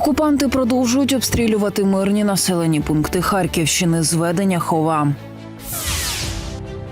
Окупанти продовжують обстрілювати мирні населені пункти Харківщини Зведення хова.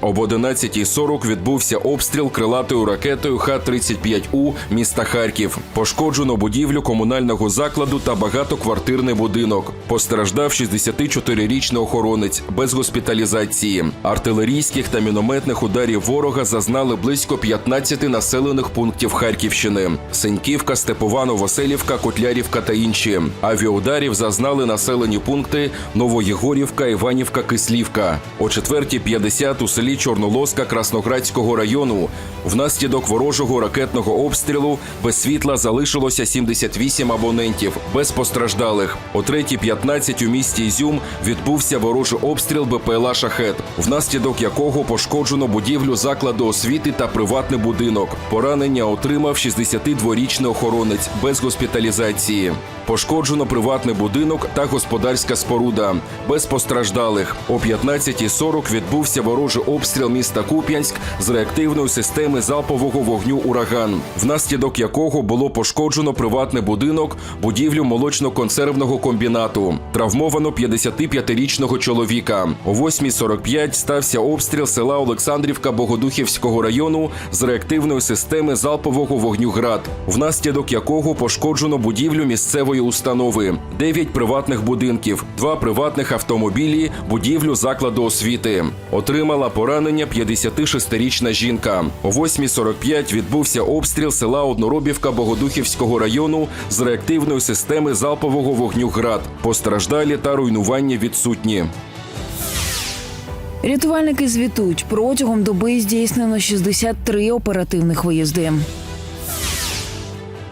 Об 11.40 відбувся обстріл крилатою ракетою Х-35У міста Харків. Пошкоджено будівлю комунального закладу та багатоквартирний будинок. Постраждав 64-річний охоронець без госпіталізації. Артилерійських та мінометних ударів ворога зазнали близько 15 населених пунктів Харківщини: Сеньківка, Степовано, Василівка, Котлярівка та інші. Авіаударів зазнали населені пункти Новоєгорівка, Іванівка, Кислівка. О 4.50 у селі Чорнолоска Красноградського району внаслідок ворожого ракетного обстрілу без світла залишилося 78 абонентів без постраждалих. О 3.15 у місті Ізюм відбувся ворожий обстріл БПЛА Шахет, внаслідок якого пошкоджено будівлю закладу освіти та приватний будинок. Поранення отримав 62-річний охоронець без госпіталізації. Пошкоджено приватний будинок та господарська споруда без постраждалих. О 15.40 відбувся ворожий обстріл міста Куп'янськ з реактивної системи залпового вогню Ураган, внаслідок якого було пошкоджено приватний будинок, будівлю молочно-консервного комбінату. Травмовано 55-річного чоловіка. О 8.45 стався обстріл села Олександрівка Богодухівського району з реактивної системи залпового вогню ГРАД, внаслідок якого пошкоджено будівлю місцевої установи, 9 приватних будинків, 2 приватних автомобілі, будівлю закладу освіти. Отримала поранення 56-річна жінка. О 8.45 відбувся обстріл села Одноробівка Богодухівського району з реактивної системи залпового вогню ГРАД. Постраждалі та руйнування відсутні. Рятувальники звітують протягом доби здійснено 63 оперативних виїзди.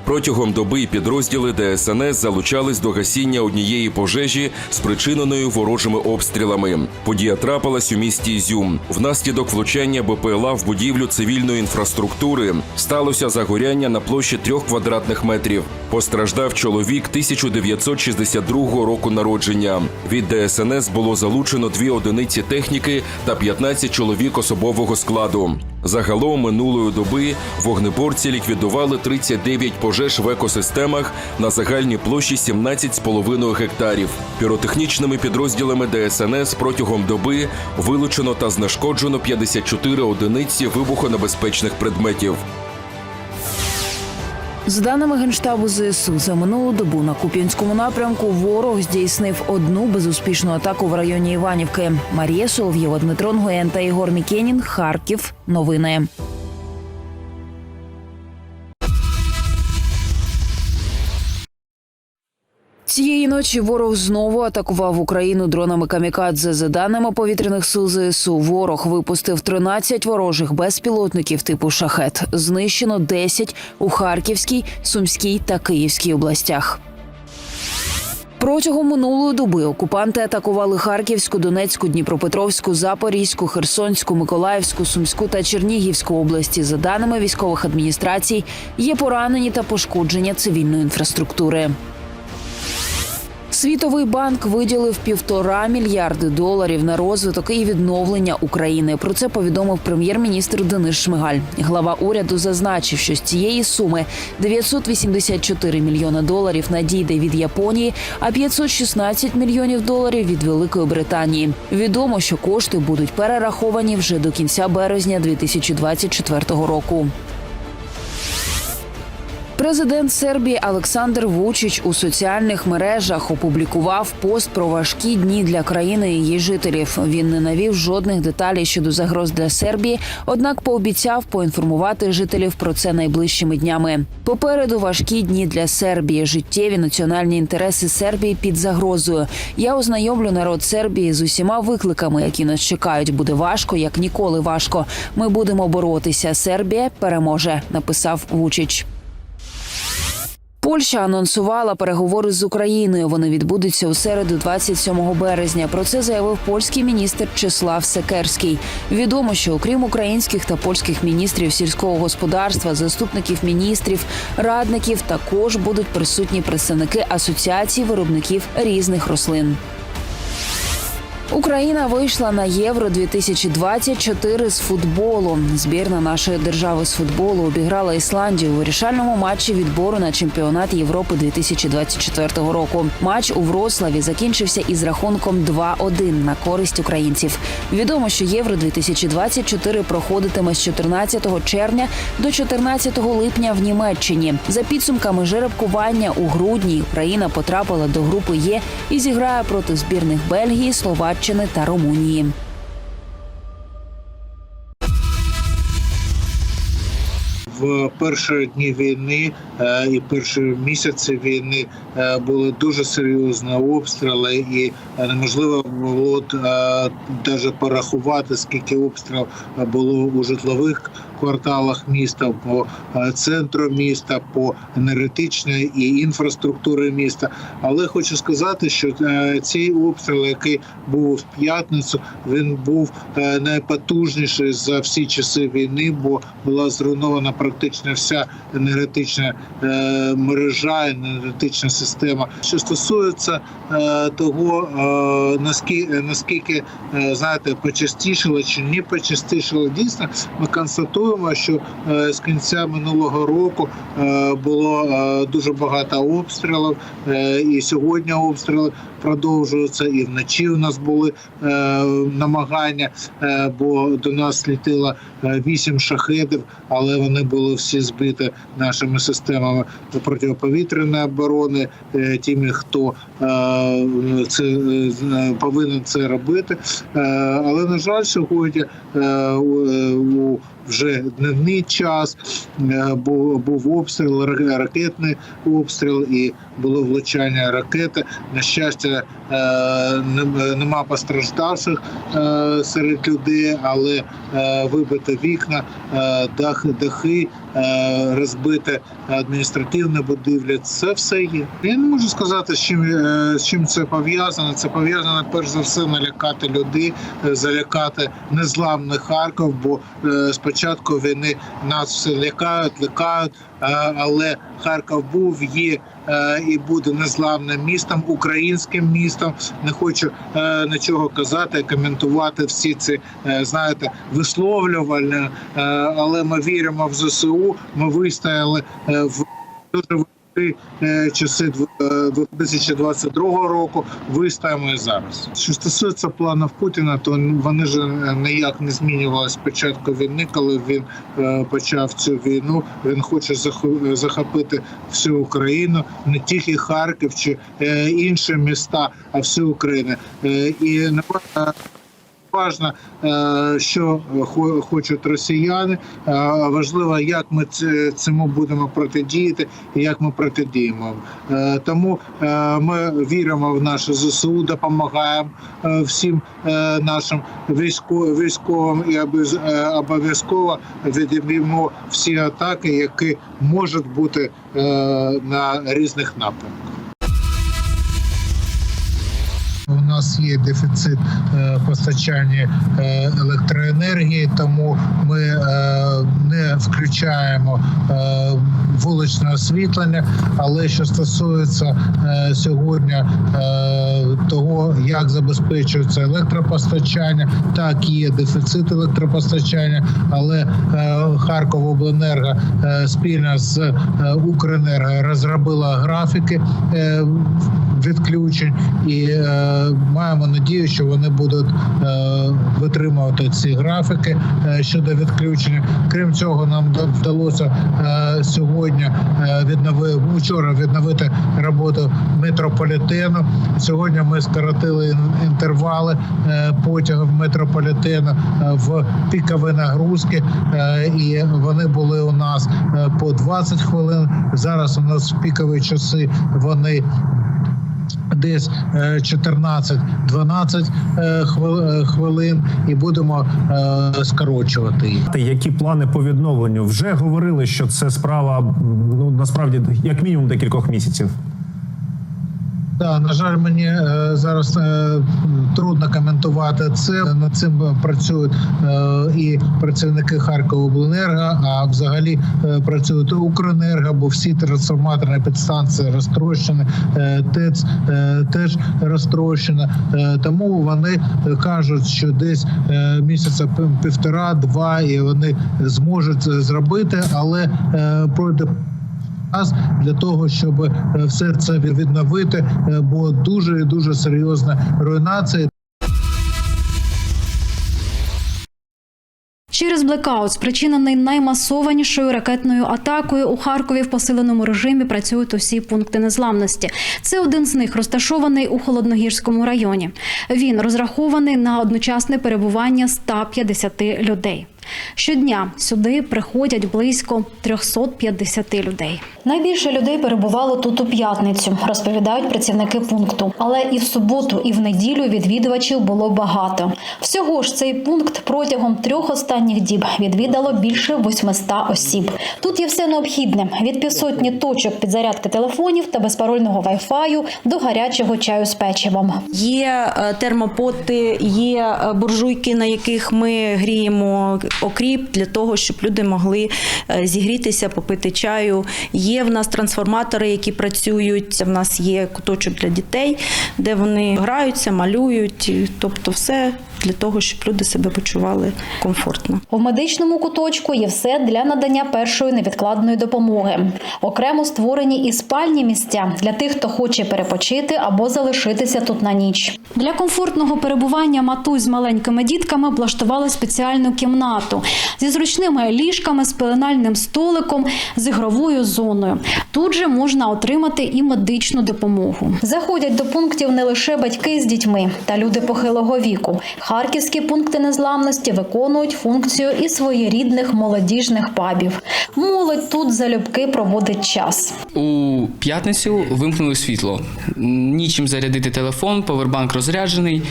Протягом доби підрозділи ДСНС залучались до гасіння однієї пожежі, спричиненої ворожими обстрілами. Подія трапилась у місті Ізюм. Внаслідок влучання БПЛА в будівлю цивільної інфраструктури сталося загоряння на площі трьох квадратних метрів. Постраждав чоловік 1962 року народження. Від ДСНС було залучено дві одиниці техніки та 15 чоловік особового складу. Загалом минулої доби вогнеборці ліквідували 39 пожеж в екосистемах на загальній площі 17,5 гектарів. Піротехнічними підрозділами ДСНС протягом доби вилучено та знешкоджено 54 одиниці вибухонебезпечних предметів. За даними генштабу ЗСУ, за минулу добу на Куп'янському напрямку ворог здійснив одну безуспішну атаку в районі Іванівки. Марія Солов'єва, Дмитро Нгоєн та Ігор Мікенін. Харків. Новини. Цієї ночі ворог знову атакував Україну дронами камікадзе. За даними повітряних сил ЗСУ, ворог випустив 13 ворожих безпілотників типу шахет. Знищено 10 у Харківській, Сумській та Київській областях. Протягом минулої доби окупанти атакували Харківську, Донецьку, Дніпропетровську, Запорізьку, Херсонську, Миколаївську, Сумську та Чернігівську області. За даними військових адміністрацій, є поранені та пошкодження цивільної інфраструктури. Світовий банк виділив півтора мільярди доларів на розвиток і відновлення України. Про це повідомив прем'єр-міністр Денис Шмигаль. Глава уряду зазначив, що з цієї суми 984 мільйона доларів надійде від Японії, а 516 мільйонів доларів від Великої Британії. Відомо, що кошти будуть перераховані вже до кінця березня 2024 року. Президент Сербії Олександр Вучич у соціальних мережах опублікував пост про важкі дні для країни і її жителів. Він не навів жодних деталей щодо загроз для Сербії, однак пообіцяв поінформувати жителів про це найближчими днями. Попереду важкі дні для Сербії, життєві національні інтереси Сербії під загрозою. Я ознайомлю народ Сербії з усіма викликами, які нас чекають. Буде важко, як ніколи важко. Ми будемо боротися. Сербія переможе, написав Вучич. Польща анонсувала переговори з Україною. Вони відбудуться у середу, 27 березня. Про це заявив польський міністр Числав Секерський. Відомо, що окрім українських та польських міністрів сільського господарства, заступників міністрів, радників, також будуть присутні представники асоціації виробників різних рослин. Україна вийшла на євро 2024 з футболу. Збірна нашої держави з футболу обіграла Ісландію у вирішальному матчі відбору на чемпіонат Європи 2024 року. Матч у Вроцлаві закінчився із рахунком 2-1 на користь українців. Відомо, що євро 2024 проходитиме з 14 червня до 14 липня в Німеччині. За підсумками жеребкування у грудні Україна потрапила до групи Є і зіграє проти збірних Бельгії, Словаччини та Румунії. в перші дні війни е, і перші місяці війни е, були дуже серйозні обстріли, і е, неможливо було навіть порахувати, скільки обстріл було у житлових кварталах міста, по е, центру міста, по енергетичній і інфраструктури міста. Але хочу сказати, що е, цей обстріл, який був в п'ятницю, він був е, найпотужніший за всі часи війни, бо була зруйнована практично вся енергетична мережа, енергетична система. Що стосується того, наскільки, наскільки знаєте, почастішало чи не почастішало, дійсно, ми констатуємо, що е, з кінця минулого року е, було е, дуже багато обстрілів, і сьогодні обстріли продовжуються, і вночі у нас були е, намагання, е, бо до нас літило е, вісім шахедів, але вони були всі збиті нашими системами протиповітряної оборони, е, тими, хто е, це е, повинен це робити. Е, Але на жаль, сьогодні е, у- е, вже дневний час е, був, був обстріл, ракетний обстріл і було влучання ракети. На щастя, е, нем- нема постраждавших е, серед людей, але е, вибито вікна, е, дах, дахи, е, розбите адміністративне будівлі. Це все є. Я не можу сказати, з чим, е, з чим це пов'язано. Це пов'язано перш за все налякати людей, е, залякати незламний Харків, бо е, з початку війни нас все лякають, лякають. е, Але Харків був, є е, і буде незламним містом, українським містом. Не хочу е, нічого казати, коментувати всі ці е, знаєте висловлювальні, е, але ми віримо в ЗСУ. Ми вистояли е, в дуже часи дв- е, 2022 року. Вистоїмо і зараз. Що стосується планів Путіна, то вони ж е, ніяк не змінювалися з початку війни, коли він почав цю війну. Він хоче захо- захопити всю Україну, не тільки Харків чи інші міста, а всю Україну. І не ва- важно, е, що хочуть росіяни. е, Важливо, як ми цьому будемо протидіяти і як ми протидіємо. Е, Тому ми віримо в наше ЗСУ, допомагаємо всім нашим військовим і обов'язково відіб'ємо всі атаки, які можуть бути на різних напрямках. Нас є дефіцит е, постачання е, електроенергії, тому ми е, не включаємо вуличне освітлення. Але що стосується сьогодні того, як забезпечується електропостачання, так є дефіцит електропостачання, але Харковобленерго спільно з Укренерго розробила графіки відключень і маємо надію, що вони будуть е, витримувати ці графіки е, щодо відключення. Крім цього, нам вда- вдалося е, сьогодні е, віднови вчора відновити роботу метрополітену. Сьогодні ми скоротили інтервали потягів метрополітену в пікові нагрузки, і вони були у нас по 20 хвилин. Зараз у нас в пікові часи вони десь е, 14-12 е, хвил- е, хвилин, і будемо е, скорочувати. Які плани по відновленню? Вже говорили, що це справа ну насправді як мінімум декількох місяців. Да, на жаль, мені е, зараз е, трудно коментувати це. Над цим працюють е, і працівники Харковобленерго, а взагалі е, працюють Укренерго, бо всі трансформаторні підстанції розтрощені, е, ТЕЦ е, теж розтрощена. Е, тому вони е, кажуть, що десь е, місяця пів- півтора-два, і вони зможуть це зробити, але е, пройде час для того, щоб е, все це відновити, е, бо дуже дуже серйозна руйнація. Через блекаут, спричинений наймасованішою ракетною атакою, у Харкові в посиленому режимі працюють усі пункти незламності. Це один з них розташований у холодногірському районі. Він розрахований на одночасне перебування 150 людей. Щодня сюди приходять близько 350 людей. Найбільше людей перебувало тут у п'ятницю, розповідають працівники пункту. Але і в суботу, і в неділю відвідувачів було багато. Всього ж цей пункт протягом трьох останніх діб відвідало більше 800 осіб. Тут є все необхідне: від півсотні точок підзарядки телефонів та безпарольного вайфаю до гарячого чаю з печивом. Є е, термопоти, є е, буржуйки, на яких ми гріємо окріп для того, щоб люди могли е, зігрітися, попити чаю. Є в нас трансформатори, які працюють. В нас є куточок для дітей, де вони граються, малюють. Тобто, все для того, щоб люди себе почували комфортно. У медичному куточку є все для надання першої невідкладної допомоги. Окремо створені і спальні місця для тих, хто хоче перепочити або залишитися тут на ніч. Для комфортного перебування матусь з маленькими дітками облаштували спеціальну кімнату зі зручними ліжками, з пеленальним столиком, з ігровою зоною. Тут же можна отримати і медичну допомогу. Заходять до пунктів не лише батьки з дітьми та люди похилого віку. Харківські пункти незламності виконують функцію і своєрідних молодіжних пабів. Молодь тут залюбки проводить час. У п'ятницю вимкнули світло. Нічим зарядити телефон, повербанк розряджений,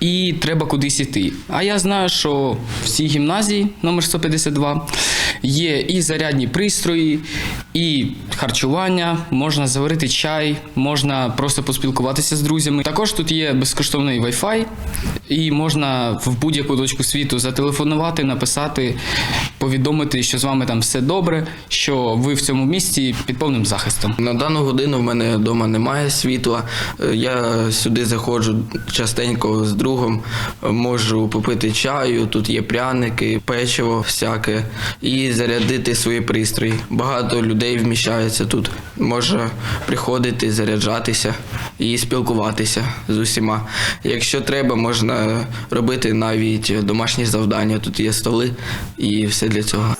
і треба кудись іти. А я знаю, що в цій гімназії номер 152 є і зарядні пристрої, і харчування, можна заварити чай, можна просто поспілкуватися з друзями. Також тут є безкоштовний Wi-Fi, і можна в будь-яку точку світу зателефонувати, написати, повідомити, що з вами там все добре, що ви в цьому місці під повним захистом. На дану годину в мене вдома немає світла. Е, Я сюди заходжу частенько з другом, е, можу попити чаю, тут є пряники, печиво всяке, і зарядити свої пристрої. Багато людей вміщається тут. Може приходити, заряджатися і спілкуватися з усіма. Якщо треба, можна робити навіть домашні завдання. Тут є столи і все для цього.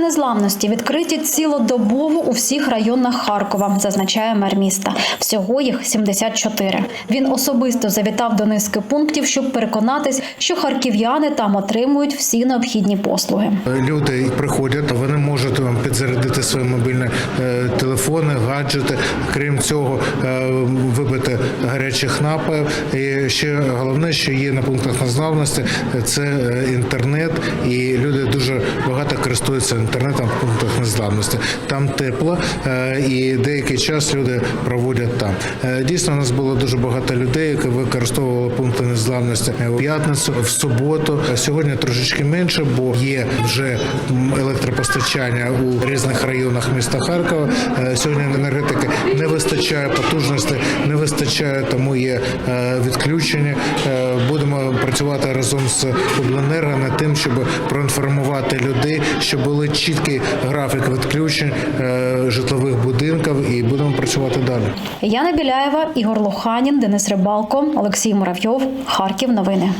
Незламності відкриті цілодобово у всіх районах Харкова, зазначає мер міста. Всього їх 74. Він особисто завітав до низки пунктів, щоб переконатись, що харків'яни там отримують всі необхідні послуги. Люди приходять, вони можуть там підзарядити свої мобільні е, телефони, гаджети. Крім цього, е, випити гарячих напоїв. І ще головне, що є на пунктах незламності, це е, інтернет, і люди дуже багато користуються в пунктах незламності. Там тепло, е, і деякий час люди проводять там. Е, Дійсно, у нас було дуже багато людей, які використовували пункти незламності в п'ятницю, в суботу. Сьогодні трошечки менше, бо є вже електропостачання у різних районах міста Харкова. Е, Сьогодні енергетики не вистачає потужності, не вистачає, тому є е, відключення. Е, Будемо працювати разом з обленерго над тим, щоб проінформувати людей, щоб були чіткий графік відключень е, житлових будинків, і будемо працювати далі. Яна Біляєва, Ігор Лоханін, Денис Рибалко, Олексій Муравйов. Харків. Новини.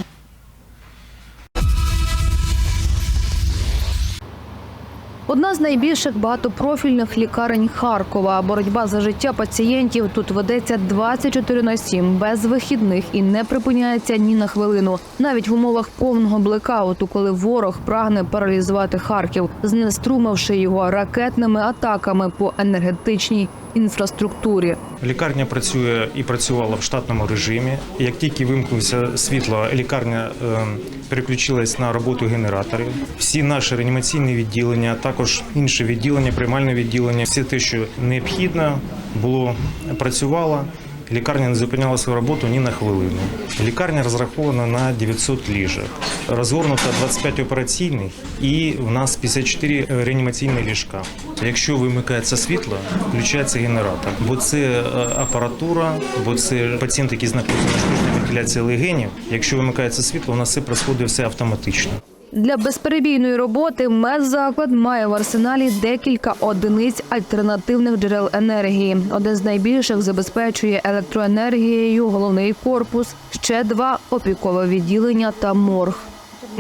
Одна з найбільших багатопрофільних лікарень Харкова. Боротьба за життя пацієнтів тут ведеться 24 на 7, без вихідних і не припиняється ні на хвилину. Навіть в умовах повного блекауту, коли ворог прагне паралізувати Харків, знеструмивши його ракетними атаками по енергетичній інфраструктурі. Лікарня працює і працювала в штатному режимі. Як тільки вимкнувся світло, лікарня е, переключилась на роботу генераторів. Всі наші реанімаційні відділення, також інші відділення, приймальне відділення, все те, що необхідно було, працювало. Лікарня не зупиняла свою роботу ні на хвилину. Лікарня розрахована на 900 ліжок. Розгорнуто 25 операційних і в нас 54 реанімаційні ліжка. Якщо вимикається світло, включається генератор, бо це е, апаратура, бо це пацієнт, який знаходиться на штучній вентиляції легенів. Якщо вимикається світло, у нас все проходить все автоматично. Для безперебійної роботи медзаклад має в арсеналі декілька одиниць альтернативних джерел енергії. Один з найбільших забезпечує електроенергією головний корпус, ще два опікове відділення та морг.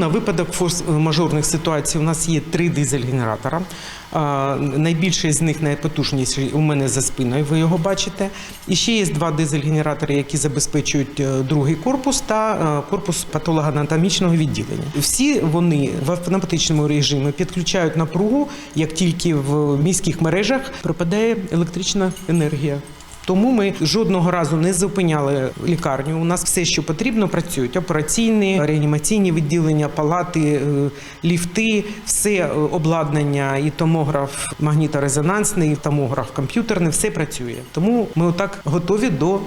На випадок форс-мажорних ситуацій у нас є три дизель-генератора. Найбільший з них найпотужніший у мене за спиною, ви його бачите. І ще є два дизель-генератори, які забезпечують е, другий корпус та е, корпус патологоанатомічного відділення. Всі вони в автоматичному режимі підключають напругу, як тільки в міських мережах припадає електрична енергія. Тому ми жодного разу не зупиняли лікарню. У нас все, що потрібно, працюють операційні, реанімаційні відділення, палати, е, ліфти, все е, обладнання, і томограф магніторезонансний, і томограф комп'ютерний, все працює. Тому ми отак готові до е,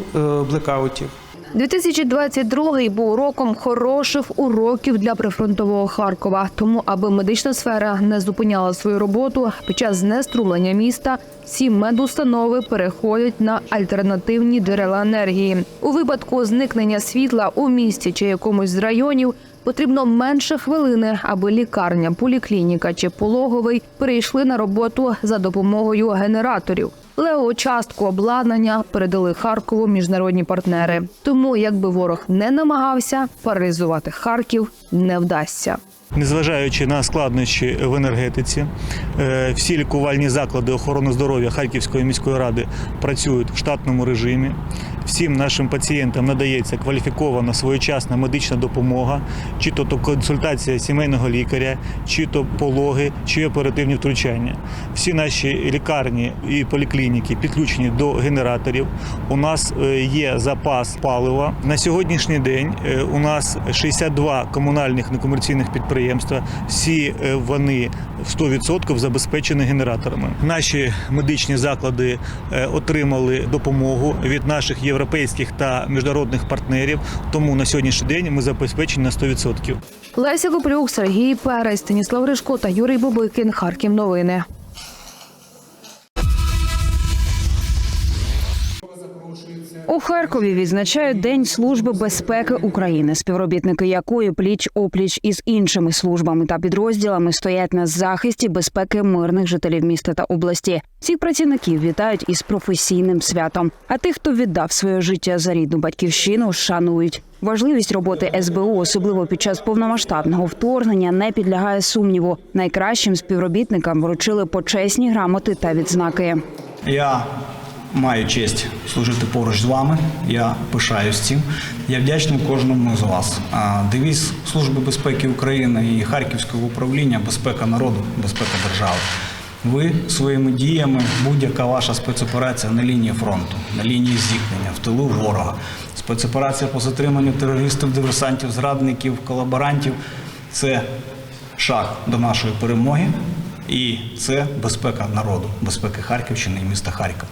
блекаутів. 2022 був роком хороших уроків для прифронтового Харкова. Тому, аби медична сфера не зупиняла свою роботу під час знеструмлення міста, всі медустанови переходять на альтернативні джерела енергії. У випадку зникнення світла у місті чи якомусь з районів. Потрібно менше хвилини, аби лікарня, поліклініка чи пологовий перейшли на роботу за допомогою генераторів. Лео частку обладнання передали Харкову міжнародні партнери. Тому, якби ворог не намагався, паралізувати Харків не вдасться. Незважаючи на складнощі в енергетиці, е, всі лікувальні заклади охорони здоров'я Харківської міської ради працюють в штатному режимі. Всім нашим пацієнтам надається кваліфікована своєчасна медична допомога, чи то консультація сімейного лікаря, чи то пологи, чи оперативні втручання. Всі наші лікарні і поліклініки підключені до генераторів. У нас е, є запас палива. На сьогоднішній день е, у нас 62 комунальних некомерційних підприємства. Всі е, вони в 100% забезпечені генераторами. Наші медичні заклади е, отримали допомогу від наших європейських та міжнародних партнерів. Тому на сьогоднішній день ми забезпечені на 100%. Леся Куплюк, Сергій Перець, Станіслав Ришко та Юрій Бубикін. Харків новини. У Харкові відзначають День служби безпеки України, співробітники якої пліч опліч із іншими службами та підрозділами стоять на захисті безпеки мирних жителів міста та області. Всіх працівників вітають із професійним святом. А тих, хто віддав своє життя за рідну батьківщину, шанують. Важливість роботи СБУ, особливо під час повномасштабного вторгнення, не підлягає сумніву. Найкращим співробітникам вручили почесні грамоти та відзнаки. Я маю честь служити поруч з вами. Я пишаюсь цим. Я вдячний кожному з вас. Девіз Служби безпеки України і Харківського управління безпека народу, безпека держави. Ви своїми діями, будь-яка ваша спецоперація на лінії фронту, на лінії зіткнення, в тилу ворога, спецоперація по затриманню терористів, диверсантів, зрадників, колаборантів це шаг до нашої перемоги, і це безпека народу, безпека Харківщини і міста Харкова.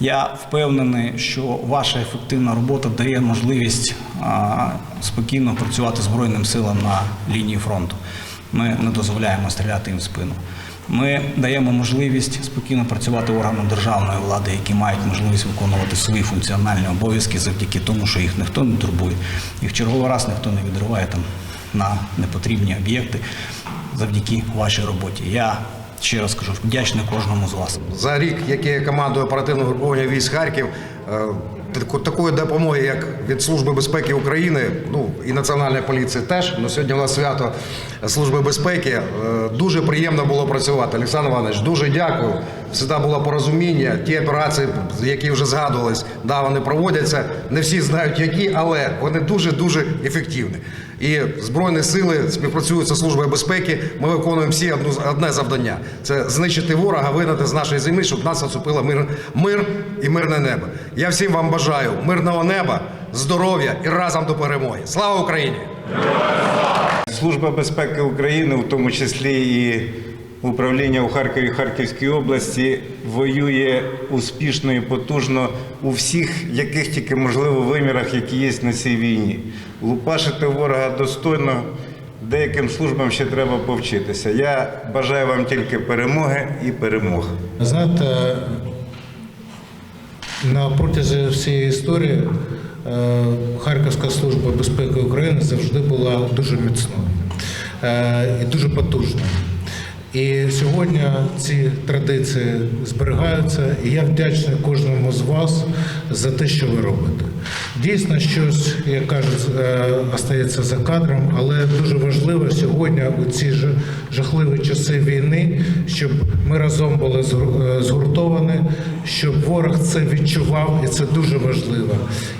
Я впевнений, що ваша ефективна робота дає можливість спокійно працювати Збройним силам на лінії фронту. Ми не дозволяємо стріляти їм в спину. Ми даємо можливість спокійно працювати органам державної влади, які мають можливість виконувати свої функціональні обов'язки завдяки тому, що їх ніхто не турбує. Їх черговий раз ніхто не відриває там на непотрібні об'єкти завдяки вашій роботі. Я ще раз кажу, вдячний кожному з вас. За рік, який я командую оперативного груповання військ Харків, е, такої допомоги, як від Служби безпеки України, ну і Національної поліції теж. Ну сьогодні у нас свято Служби безпеки. Е, Дуже приємно було працювати. Олександр Іванович, дуже дякую. Всегда було порозуміння. Ті операції, які вже згадувались, да, вони проводяться. Не всі знають, які, але вони дуже дуже ефективні. І збройні сили співпрацюють з службою безпеки. Ми виконуємо всі одну одне завдання: це знищити ворога, вигнати з нашої землі, щоб нас оцепило мир, мир і мирне небо. Я всім вам бажаю мирного неба, здоров'я і разом до перемоги. Слава Україні! Служба безпеки України, в тому числі і управління у Харкові Харківській області воює успішно і потужно у всіх, яких тільки можливо вимірах, які є на цій війні. Лупашити ворога достойно. Деяким службам ще треба повчитися. Я бажаю вам тільки перемоги і перемог. Знаєте, на протязі всієї історії е, Харківська служба безпеки України завжди була дуже міцною е, і дуже потужною. І сьогодні ці традиції зберігаються, і я вдячний кожному з вас за те, що ви робите. Дійсно, щось, як кажуть, е, остається за кадром, але дуже важливо сьогодні у ці жахливі часи війни, щоб ми разом були е, згуртовані, щоб ворог це відчував, і це дуже важливо.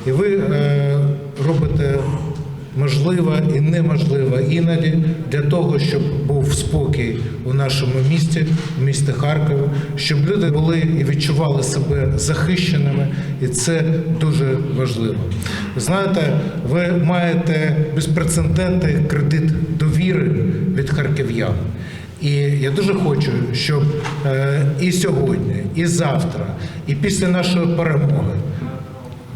І ви е, робите можливо і неможливо іноді для того, щоб був спокій у нашому місті, в місті Харкові, щоб люди були і відчували себе захищеними, і це дуже важливо. Знаєте, ви маєте безпрецедентний кредит довіри від харків'ян. І я дуже хочу, щоб е, і сьогодні, і завтра, і після нашої перемоги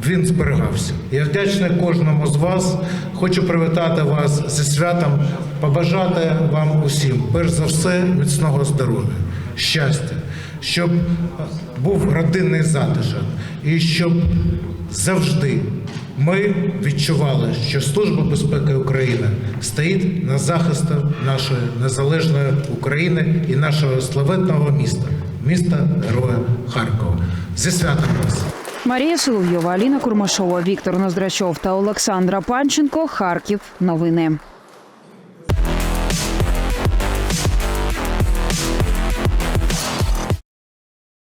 він зберігався. Я вдячний кожному з вас. Хочу привітати вас зі святом, побажати вам усім, перш за все, міцного здоров'я, щастя, щоб був родинний затишок і щоб завжди ми відчували, що Служба безпеки України стоїть на захисту нашої незалежної України і нашого славетного міста, міста Героя Харкова. Зі святом вас! Марія Соловйова, Аліна Курмашова, Віктор Ноздрачов та Олександра Панченко. Харків. Новини.